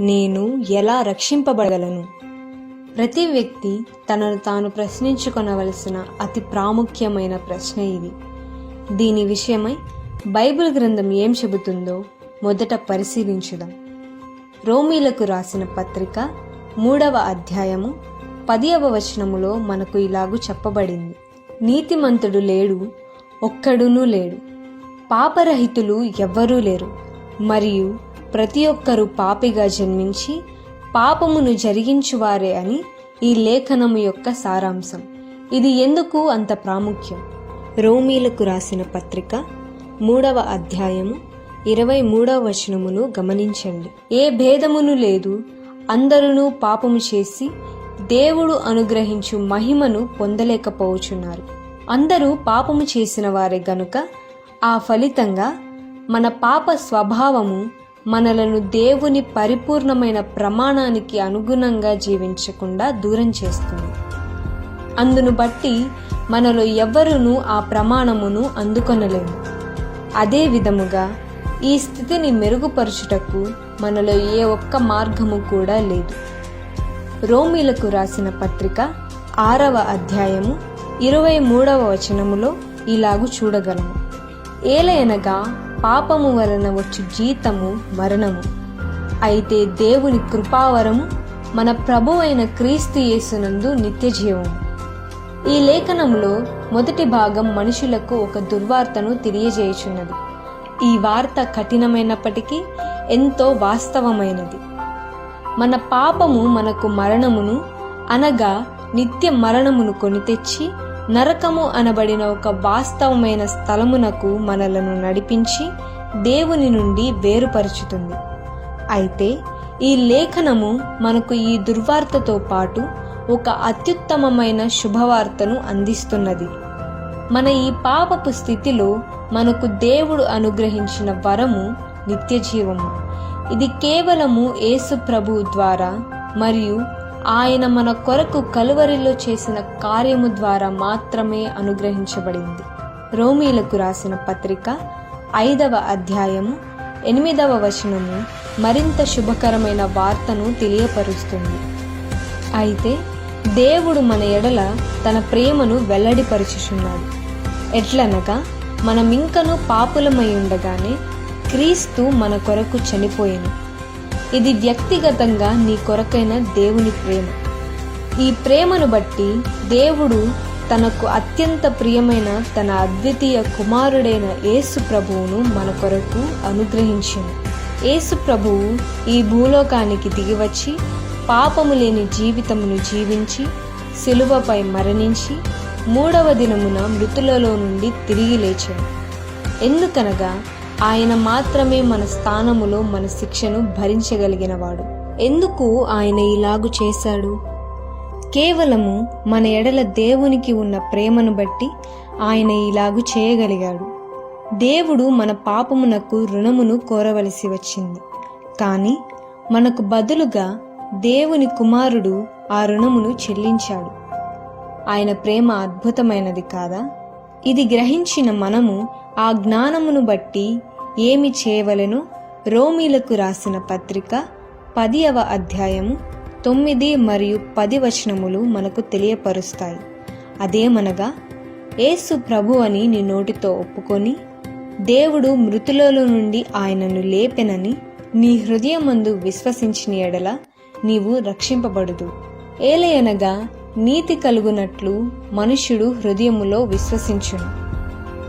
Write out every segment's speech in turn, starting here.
నేను ఎలా రక్షింపబడగలను? ప్రతి వ్యక్తి తనను తాను ప్రశ్నించుకొనవలసిన అతి ప్రాముఖ్యమైన ప్రశ్న ఇది. దీని విషయమై బైబిల్ గ్రంథం ఏం చెబుతుందో మొదట పరిశీలించుదాం. రోమీలకు రాసిన పత్రిక మూడవ అధ్యాయము పదియవ వచనములో మనకు ఇలాగు చెప్పబడింది. నీతిమంతుడు లేడు ఒక్కడునూ లేడు. పాపరహితులు ఎవ్వరూ లేరు. మరియు ప్రతి ఒక్కరూ పాపిగా జన్మించి పాపమును జరిగించువారే అని ఈ లేఖనము యొక్క సారాంశం. ఇది ఎందుకు అంత ప్రాముఖ్యం? రోమీలకు రాసిన పత్రిక మూడవ అధ్యాయము ఇరవై మూడవ వచనమును గమనించండి. ఏ భేదమును లేదు అందరును పాపము చేసి దేవుడు అనుగ్రహించు మహిమను పొందలేకపోవచున్నారు అందరూ పాపము చేసిన వారే గనుక ఆ ఫలితంగా మన పాప స్వభావము మనలను దేవుని పరిపూర్ణమైన ప్రమాణానికి అనుగుణంగా జీవించకుండా దూరం చేస్తుంది. అందును బట్టి మనలో ఎవ్వరునూ ఆ ప్రమాణమును అందుకొనలేము. అదే విధముగా ఈ స్థితిని మెరుగుపరచుటకు మనలో ఏ ఒక్క మార్గము కూడా లేదు. రోమీలకు రాసిన పత్రిక ఆరవ అధ్యాయము ఇరవై మూడవ వచనములో ఇలాగు చూడగలము ఏలయనగా పాపము వలన వచ్చు జీతము మరణము. అయితే దేవుని కృపావరము మన ప్రభు అయిన క్రీస్తు యేసునందు నిత్య జీవము ఈ లేఖనంలో మొదటి భాగం మనుషులకు ఒక దుర్వార్తను తెలియజేయుచున్నది. ఈ వార్త కఠినమైనప్పటికీ ఎంతో వాస్తవమైనది. మన పాపము మనకు మరణమును అనగా నిత్య మరణమును కొని తెచ్చి నరకము అనబడిన ఒక వాస్తవమైన స్థలమునకు మనలను నడిపించి దేవుని నుండి వేరుపరుచుతుంది. అయితే ఈ లేఖనము మనకు ఈ దుర్వార్తతో పాటు ఒక అత్యుత్తమమైన శుభవార్తను అందిస్తున్నది. మన ఈ పాపపు స్థితిలో మనకు దేవుడు అనుగ్రహించిన వరము నిత్యజీవము. ఇది కేవలము యేసు ప్రభువు ద్వారా మరియు ఆయన మన కొరకు కలువరిలో చేసిన కార్యము ద్వారా మాత్రమే అనుగ్రహించబడింది. రోమీలకు రాసిన పత్రిక ఐదవ అధ్యాయము ఎనిమిదవ వచనము మరింత శుభకరమైన వార్తను తెలియపరుస్తుంది. అయితే దేవుడు మన ఎడల తన ప్రేమను వెల్లడిపరుచుచున్నాడు. ఎట్లనగా మనమింకను పాపులమై ఉండగానే క్రీస్తు మన కొరకు చనిపోయాను. ఇది వ్యక్తిగతంగా నీ కొరకైన దేవుని ప్రేమ. ఈ ప్రేమను బట్టి దేవుడు తనకు అత్యంత ప్రియమైన తన అద్వితీయ కుమారుడైన యేసు ప్రభువును మన కొరకు అనుగ్రహించింది యేసు ప్రభువు ఈ భూలోకానికి దిగివచ్చి పాపము లేని జీవితమును జీవించి శిలువపై మరణించి మూడవ దినమున మృతులలో నుండి తిరిగి లేచాడు. ఎందుకనగా ఆయన మాత్రమే మన స్థానములో మన శిక్షను భరించగలిగినవాడు. ఎందుకు ఆయన ఇలాగు చేశాడు? కేవలము మన ఎడల దేవునికి ఉన్న ప్రేమను బట్టి ఆయన ఇలాగు చేయగలిగాడు. దేవుడు మన పాపమునకు రుణమును కోరవలసి వచ్చింది. కానీ మనకు బదులుగా దేవుని కుమారుడు ఆ రుణమును చెల్లించాడు. ఆయన ప్రేమ అద్భుతమైనది కాదా? ఇది గ్రహించిన మనము ఆ జ్ఞానమును బట్టి ఏమి చేయవలను? రోమీలకు రాసిన పత్రిక పదియవ అధ్యాయము తొమ్మిది మరియు పది వచనములు మనకు తెలియపరుస్తాయి. అదేమనగా ఏసు ప్రభు అని నీ నోటితో ఒప్పుకొని దేవుడు మృతులలో నుండి ఆయనను లేపెనని నీ హృదయమందు విశ్వసించిన ఎడల నీవు రక్షింపబడుదు. ఏలయనగా నీతి కలుగునట్లు మనుష్యుడు హృదయములో విశ్వసించును.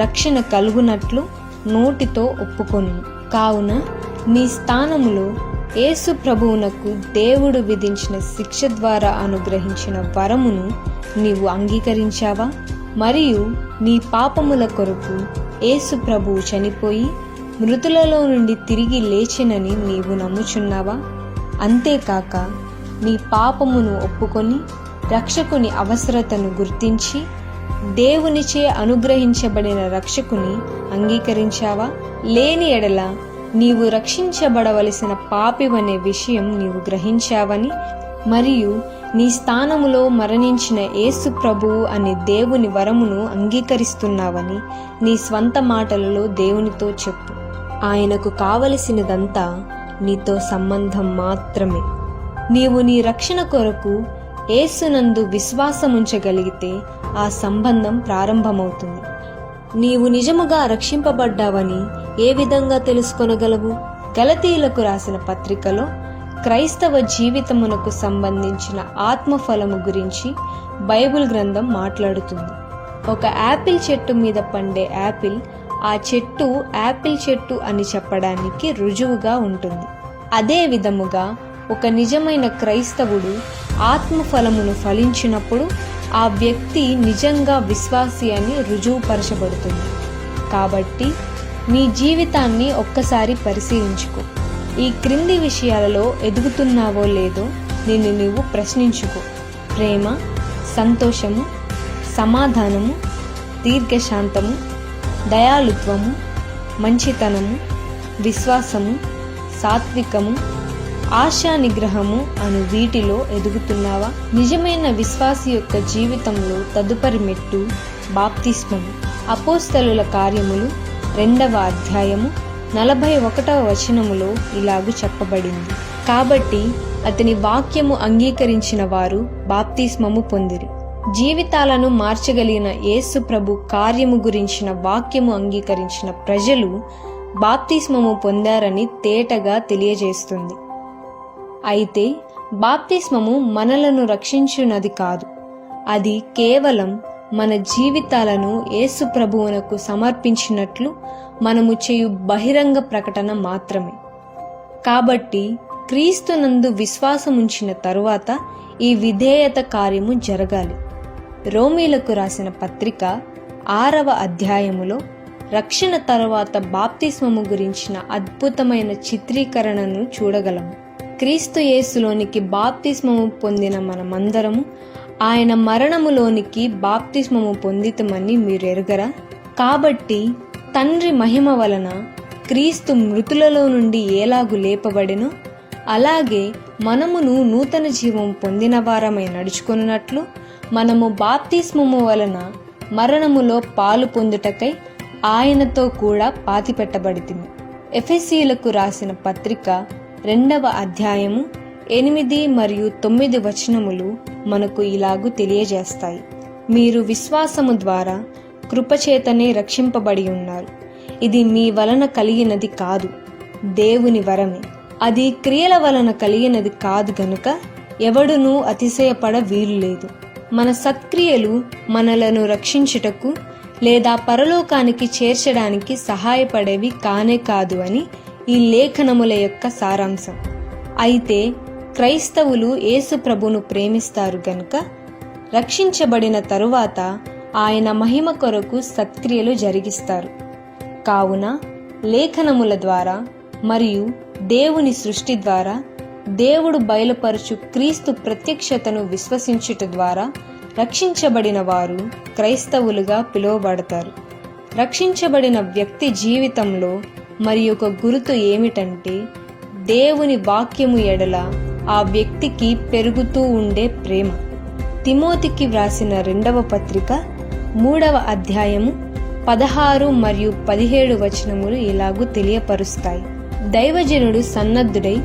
రక్షణ కలుగునట్లు నోటితో ఒప్పుకొను. కావున నీ స్థానములో యేసు ప్రభువునకు దేవుడు విధించిన శిక్ష ద్వారా అనుగ్రహించిన వరమును నీవు అంగీకరించావా? మరియు నీ పాపముల కొరకు యేసు ప్రభువు చనిపోయి మృతులలో నుండి తిరిగి లేచినని నీవు నమ్ముచున్నావా? అంతేకాక నీ పాపమును ఒప్పుకొని రక్షకుని అవసరతను గుర్తించి దేవునిచే అనుగ్రహించబడిన రక్షకుని అంగీకరించావా? లేని ఎడల నీవు రక్షించబడవలసిన పాపివనే విషయం నీవు గ్రహించావని మరియు నీ స్థానములో మరణించిన యేసు ప్రభువు అనే దేవుని వరమును అంగీకరిస్తున్నావని నీ స్వంత మాటలలో దేవునితో చెప్పు. ఆయనకు కావలసినదంతా నీతో సంబంధం మాత్రమే. నీవు నీ రక్షణ కొరకు ఏసునందు విశ్వాసముంచగలిగితే ఆ సంబంధం ప్రారంభమవుతుంది. నీవు నిజముగా రక్షింపబడ్డావని ఏ విధంగా తెలుసుకొనగలవు? గలతీయులకు రాసిన పత్రికలో క్రైస్తవ జీవితమునకు సంబంధించిన ఆత్మఫలము గురించి బైబిల్ గ్రంథం మాట్లాడుతుంది. ఒక యాపిల్ చెట్టు మీద పండే యాపిల్ ఆ చెట్టు యాపిల్ చెట్టు అని చెప్పడానికి రుజువుగా ఉంటుంది. అదే విధముగా ఒక నిజమైన క్రైస్తవుడు ఆత్మఫలమును ఫలించినప్పుడు ఆ వ్యక్తి నిజంగా విశ్వాసి అని రుజువుపరచబడుతుంది. కాబట్టి నీ జీవితాన్ని ఒక్కసారి పరిశీలించుకో. ఈ క్రింది విషయాలలో ఎదుగుతున్నావో లేదో నిన్ను నువ్వు ప్రశ్నించుకో. ప్రేమ సంతోషము సమాధానము దీర్ఘశాంతము దయాళుత్వము మంచితనము విశ్వాసము సాత్వికము ఆశా నిగ్రహము అను వీటిలో ఎదుగుతున్నావా? నిజమైన విశ్వాసి యొక్క జీవితంలో తదుపరి మెట్టు బాప్తిస్మము. అపోస్తలుల కార్యములు రెండవ అధ్యాయము నలభై ఒకటవ వచనములో ఇలాగు చెప్పబడింది. కాబట్టి అతని వాక్యము అంగీకరించిన వారు బాప్తిస్మము పొందిరి. జీవితాలను మార్చగలిగిన యేసు ప్రభు కార్యము గురించిన వాక్యము అంగీకరించిన ప్రజలు బాప్తిస్మము పొందారని తేటగా తెలియజేస్తుంది. అయితే బాప్తిస్మము మనలను రక్షించున్నది కాదు. అది కేవలం మన జీవితాలను యేసు ప్రభువునకు సమర్పించినట్లు మనము చేయు బహిరంగ ప్రకటన మాత్రమే. కాబట్టి క్రీస్తునందు విశ్వాసముంచిన తరువాత ఈ విధేయత కార్యము జరగాలి. రోమీలకు రాసిన పత్రిక ఆరవ అధ్యాయములో రక్షణ తరువాత బాప్తిస్మము గురించిన అద్భుతమైన చిత్రీకరణను చూడగలము. క్రీస్తు యేసులోనికి బాప్తిస్మము పొందిన మనమందరము ఆయన మరణములోనికి బాప్తిస్మము పొందితమని మీరు ఎరుగరా కాబట్టి తండ్రి మహిమ వలన క్రీస్తు మృతులలో నుండి ఏలాగు లేపబడినో? అలాగే మనమును నూతన జీవం పొందిన వారమై నడుచుకున్నట్లు మనము బాప్తిస్మము వలన మరణములో పాలు పొందుటకై ఆయనతో కూడా పాతిపెట్టబడితిమి. ఎఫెసీలకు రాసిన పత్రిక రెండవ అధ్యాయము ఎనిమిది మరియు తొమ్మిది వచనములు మనకు ఇలాగు తెలియజేస్తాయి. మీరు విశ్వాసము ద్వారా కృపచేతనే రక్షింపబడి ఉన్నారు. ఇది మీ వలన కలిగినది కాదు దేవుని వరమే. అది క్రియల వలన కలిగినది కాదు గనుక ఎవడునూ అతిశయపడ వీలు లేదు. మన సత్క్రియలు మనలను రక్షించుటకు లేదా పరలోకానికి చేర్చడానికి సహాయపడేవి కానే కాదు అని ఈ లేఖనముల యొక్క సారాంశం. అయితే క్రైస్తవులు యేసు ప్రభును ప్రేమిస్తారు గనుక రక్షించబడిన తరువాత ఆయన మహిమ కొరకు సత్క్రియలు జరిగిస్తారు. కావున లేఖనముల ద్వారా మరియు దేవుని సృష్టి ద్వారా దేవుడు బయలుపరచు క్రీస్తు ప్రత్యక్షతను విశ్వసించుట ద్వారా రక్షించబడిన వారు క్రైస్తవులుగా పిలువబడతారు. రక్షించబడిన వ్యక్తి జీవితంలో మరి ఒక గురుతు ఏమిటంటే దేవుని వాక్యము ఎడల ఆ వ్యక్తికి పెరుగుతూ ఉండే ప్రేమ. తిమోతికి వ్రాసిన రెండవ పత్రిక మూడవ అధ్యాయము పదహారు మరియు పదిహేడు వచనములు ఇలాగూ తెలియపరుస్తాయి. దైవజనుడు సన్నద్ధుడై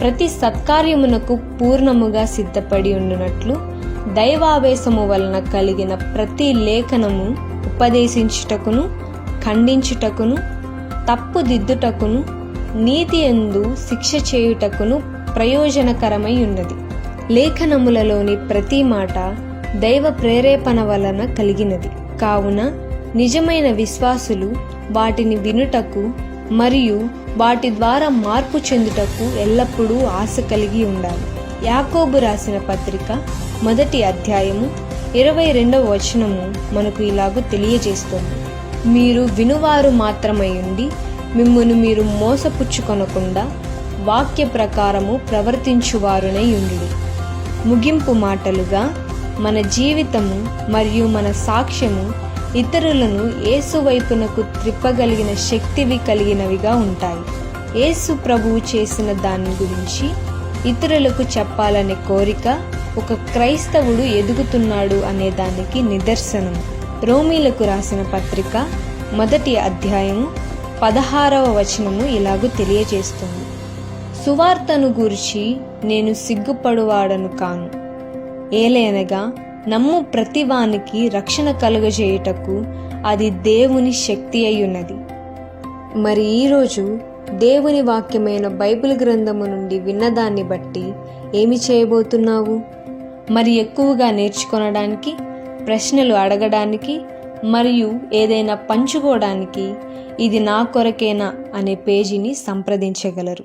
ప్రతి సత్కార్యమునకు పూర్ణముగా సిద్ధపడి ఉండునట్లు దైవావేశము వలన కలిగిన ప్రతి లేఖనము ఉపదేశించుటకును ఖండించుటకును తప్పు దిద్దుటకును నీతి ఎందు శిక్ష చేయుటకును ప్రయోజనకరమై ఉన్నది. లేఖనములలోని ప్రతి మాట దైవ ప్రేరేపణ వలన కలిగినది. కావున నిజమైన విశ్వాసులు వాటిని వినుటకు మరియు వాటి ద్వారా మార్పు చెందుటకు ఎల్లప్పుడూ ఆశ కలిగి ఉండాలి. యాకోబు రాసిన పత్రిక మొదటి అధ్యాయము ఇరవై రెండవ వచనము మనకు ఇలాగూ తెలియజేస్తుంది. మీరు వినువారు మాత్రమై ఉండి మిమ్మును మీరు మోసపుచ్చుకొనకుండా వాక్య ప్రకారము ప్రవర్తించువారునై ఉండి ముగింపు మాటలుగా మన జీవితము మరియు మన సాక్ష్యము ఇతరులను ఏసు వైపునకు త్రిప్పగలిగిన శక్తివి కలిగినవిగా ఉంటాయి. ఏసు ప్రభువు చేసిన దాని గురించి ఇతరులకు చెప్పాలనే కోరిక ఒక క్రైస్తవుడు ఎదుగుతున్నాడు అనే దానికి నిదర్శనం రోమీలకు రాసిన పత్రిక మొదటి అధ్యాయము పదహారవ వచనము ఇలాగూ తెలియజేస్తుంది. సువార్తను గూర్చి నేను సిగ్గుపడువాడను కాను. ఏలేనగా నమ్ము ప్రతివానికి రక్షణ కలుగజేయుటకు అది దేవుని శక్తి అయ్యున్నది. మరి ఈరోజు దేవుని వాక్యమైన బైబిల్ గ్రంథము నుండి విన్నదాన్ని బట్టి ఏమి చేయబోతున్నావు? మరి ఎక్కువగా నేర్చుకొనడానికి ప్రశ్నలు అడగడానికి మరియు ఏదైనా పంచుకోవడానికి ఇది నా కొరకేనా అనే పేజీని సంప్రదించగలరు.